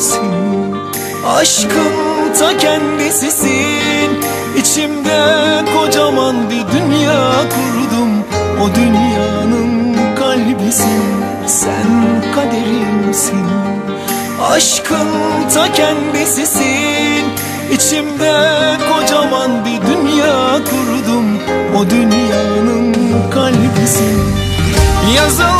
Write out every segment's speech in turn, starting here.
kaderimsin Aşkın ta kendisisin. İçimde kocaman bir dünya kurdum. O dünyanın kalbisin. Sen kaderimsin. Aşkın ta kendisisin. İçimde kocaman bir dünya kurdum. O dünyanın kalbisin. Yazılmıştım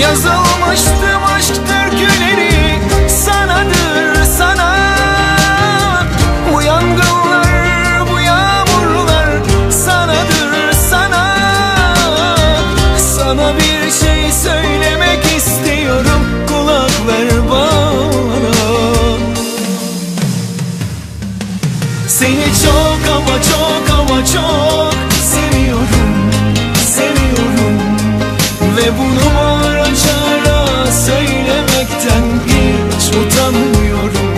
Yazılmıştım aşk türküleri Sanadır sana. Bu yangınlar, bu yağmurlar Sanadır sana. Sana bir şey söylemek istiyorum Kulak ver bana. Seni çok ama çok ama çok bu numara çara söylemekten hiç utanmıyorum.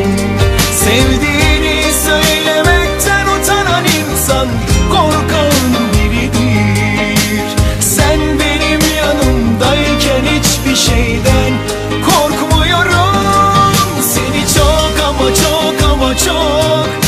Sevdiğini söylemekten utanan insan korkan biridir. Sen benim yanımdayken hiçbir şeyden korkmuyorum. Seni çok ama çok ama çok